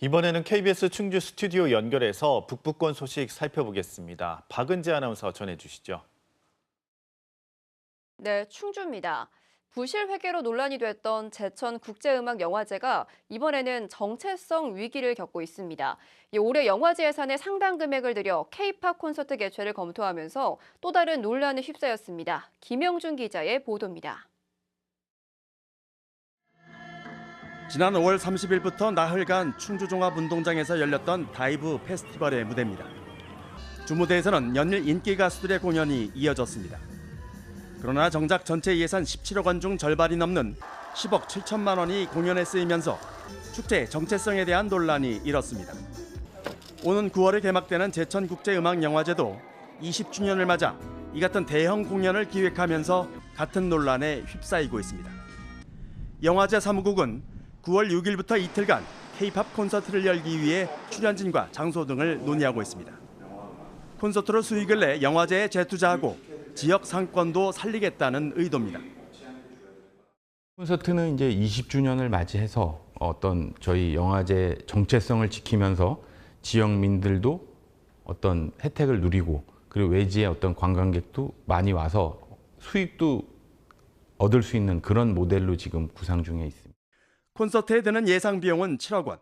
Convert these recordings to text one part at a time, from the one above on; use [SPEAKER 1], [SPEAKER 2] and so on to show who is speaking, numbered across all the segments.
[SPEAKER 1] 이번에는 KBS 충주 스튜디오 연결해서 북부권 소식 살펴보겠습니다. 박은지 아나운서 전해주시죠.
[SPEAKER 2] 네, 충주입니다. 부실 회계로 논란이 됐던 제천 국제음악영화제가 이번에는 정체성 위기를 겪고 있습니다. 이 올해 영화제 예산의 상당 금액을 들여 K-팝 콘서트 개최를 검토하면서 또 다른 논란에 휩싸였습니다. 김영준 기자의 보도입니다.
[SPEAKER 3] 지난 5월 30일부터 나흘간 충주종합운동장에서 열렸던 다이브 페스티벌의 무대입니다. 주무대에서는 연일 인기 가수들의 공연이 이어졌습니다. 그러나 정작 전체 예산 17억 원 중 절반이 넘는 10억 7천만 원이 공연에 쓰이면서 축제의 정체성에 대한 논란이 일었습니다. 오는 9월에 개막되는 제천국제음악영화제도 20주년을 맞아 이 같은 대형 공연을 기획하면서 같은 논란에 휩싸이고 있습니다. 영화제 사무국은 9월 6일부터 이틀간 K-팝 콘서트를 열기 위해 출연진과 장소 등을 논의하고 있습니다. 콘서트로 수익을 내 영화제에 재투자하고 지역 상권도 살리겠다는 의도입니다.
[SPEAKER 4] 콘서트는 이제 20주년을 맞이해서 어떤 저희 영화제 정체성을 지키면서 지역민들도 어떤 혜택을 누리고 그리고 외지의 어떤 관광객도 많이 와서 수익도 얻을 수 있는 그런 모델로 지금 구상 중에 있습니다.
[SPEAKER 3] 콘서트에 드는 예상 비용은 7억 원.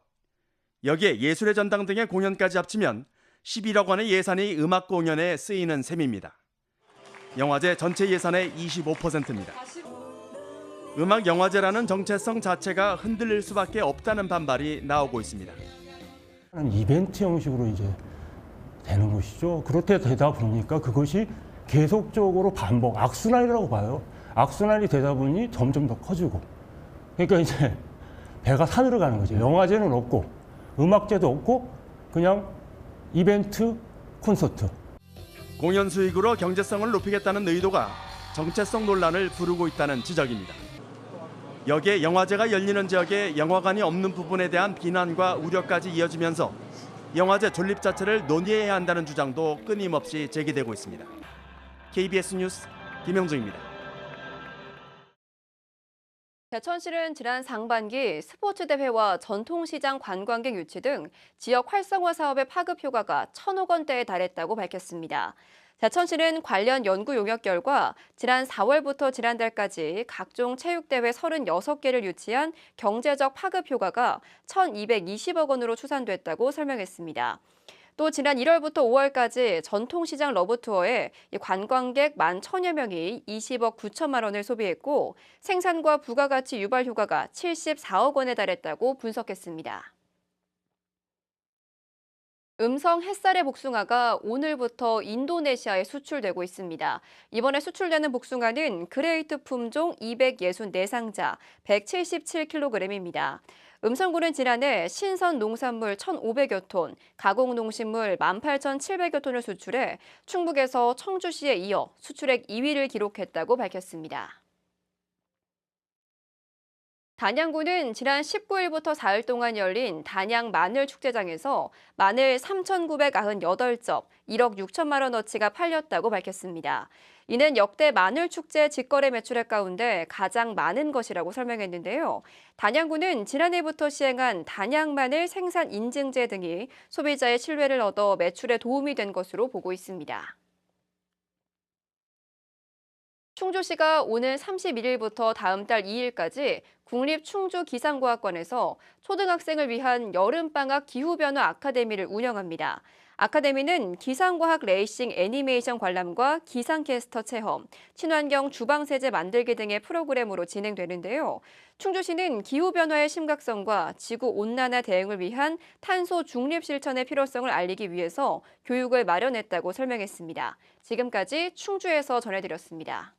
[SPEAKER 3] 여기에 예술의 전당 등의 공연까지 합치면 11억 원의 예산이 음악 공연에 쓰이는 셈입니다. 영화제 전체 예산의 25%입니다. 음악 영화제라는 정체성 자체가 흔들릴 수밖에 없다는 반발이 나오고 있습니다.
[SPEAKER 5] 이벤트 형식으로 이제 되는 것이죠. 그렇게 되다 보니까 그것이 계속적으로 반복, 악순환이라고 봐요. 악순환이 되다 보니 점점 더 커지고. 그러니까 이제 배가 산으로 가는 거죠. 영화제는 없고, 음악제도 없고, 그냥 이벤트, 콘서트.
[SPEAKER 3] 공연 수익으로 경제성을 높이겠다는 의도가 정체성 논란을 부르고 있다는 지적입니다. 여기에 영화제가 열리는 지역에 영화관이 없는 부분에 대한 비난과 우려까지 이어지면서 영화제 존립 자체를 논의해야 한다는 주장도 끊임없이 제기되고 있습니다. KBS 뉴스 김영중입니다.
[SPEAKER 2] 제천시는 지난 상반기 스포츠 대회와 전통시장 관광객 유치 등 지역 활성화 사업의 파급 효과가 천억 원대에 달했다고 밝혔습니다. 제천시는 관련 연구 용역 결과 지난 4월부터 지난달까지 각종 체육대회 36개를 유치한 경제적 파급 효과가 1,220억 원으로 추산됐다고 설명했습니다. 또 지난 1월부터 5월까지 전통시장 러브투어에 관광객 1만 천여 명이 20억 9천만 원을 소비했고 생산과 부가가치 유발 효과가 74억 원에 달했다고 분석했습니다. 음성 햇살의 복숭아가 오늘부터 인도네시아에 수출되고 있습니다. 이번에 수출되는 복숭아는 그레이트 품종 264상자 177kg입니다. 음성군은 지난해 신선 농산물 1,500여 톤, 가공 농식물 18,700여 톤을 수출해 충북에서 청주시에 이어 수출액 2위를 기록했다고 밝혔습니다. 단양구는 지난 19일부터 4일 동안 열린 단양 마늘 축제장에서 마늘 3,998접, 1억 6천만 원어치가 팔렸다고 밝혔습니다. 이는 역대 마늘 축제 직거래 매출액 가운데 가장 많은 것이라고 설명했는데요. 단양구는 지난해부터 시행한 단양 마늘 생산 인증제 등이 소비자의 신뢰를 얻어 매출에 도움이 된 것으로 보고 있습니다. 충주시가 오늘 31일부터 다음 달 2일까지 국립충주기상과학관에서 초등학생을 위한 여름방학 기후변화 아카데미를 운영합니다. 아카데미는 기상과학 레이싱 애니메이션 관람과 기상캐스터 체험, 친환경 주방세제 만들기 등의 프로그램으로 진행되는데요. 충주시는 기후변화의 심각성과 지구온난화 대응을 위한 탄소 중립 실천의 필요성을 알리기 위해서 교육을 마련했다고 설명했습니다. 지금까지 충주에서 전해드렸습니다.